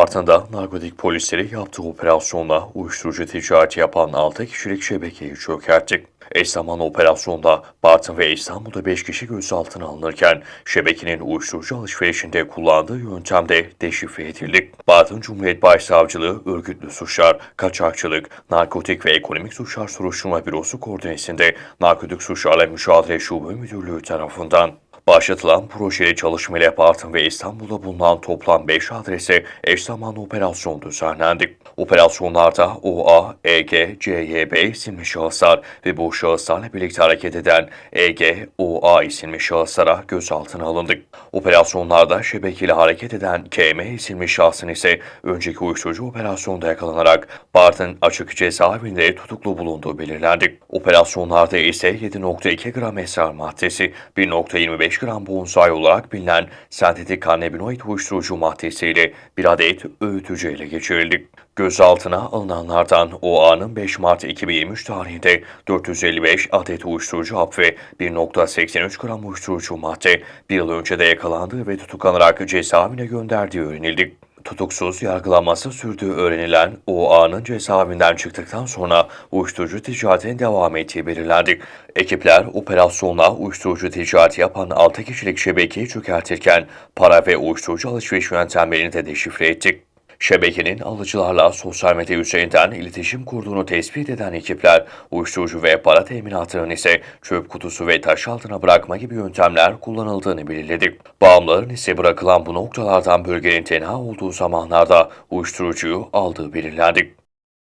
Bartın'da narkotik polisleri yaptığı operasyonla uyuşturucu ticareti yapan 6 kişilik şebekeyi çökertti. Eş zamanlı operasyonda Bartın ve İstanbul'da 5 kişi gözaltına alınırken şebekenin uyuşturucu alışverişinde kullandığı yöntem de deşifre edildi. Bartın Cumhuriyet Başsavcılığı örgütlü suçlar, kaçakçılık, narkotik ve ekonomik suçlar soruşturma bürosu koordinesinde Narkotik Suçlarla Mücadele Şube Müdürlüğü tarafından Başlatılan projeli çalışmayla Bartın ve İstanbul'da bulunan toplam 5 adrese eş zamanlı operasyon düzenlendi. Operasyonlarda OA, EG, CYB isimli şahıslar ve bu şahıslarla birlikte hareket eden EG, OA isimli şahıslara gözaltına alındı. Operasyonlarda şebekeyle hareket eden KM isimli şahsın ise önceki uyuşturucu operasyonda yakalanarak Bartın açık cezaevinde tutuklu bulunduğu belirlendi. Operasyonlarda ise 7.2 gram esrar maddesi, 1.25 gram bonsai olarak bilinen sentetik kannabinoid uyuşturucu maddesiyle bir adet öğütücü ele geçirildi. Gözaltına alınanlardan OA'nın 5 Mart 2023 tarihinde 455 adet uyuşturucu hap ve 1.83 gram uyuşturucu madde bir yıl önce de yakalandığı ve tutuklanarak cezaevine gönderdiği öğrenildi. Tutuksuz yargılanması sürdüğü öğrenilen OA'nın cezaevinden çıktıktan sonra uyuşturucu ticaretine devam ettiği belirlendi. Ekipler operasyonla uyuşturucu ticareti yapan 6 kişilik şebekeyi çökertirken para ve uyuşturucu alışveriş yöntemlerini de deşifre etti. Şebekenin alıcılarla sosyal medya üzerinden iletişim kurduğunu tespit eden ekipler, uyuşturucu ve para teminatının ise çöp kutusu ve taş altına bırakma gibi yöntemler kullanıldığını belirledi. Bağımlıların ise bırakılan bu noktalardan bölgenin tenha olduğu zamanlarda uyuşturucuyu aldığı belirlendi.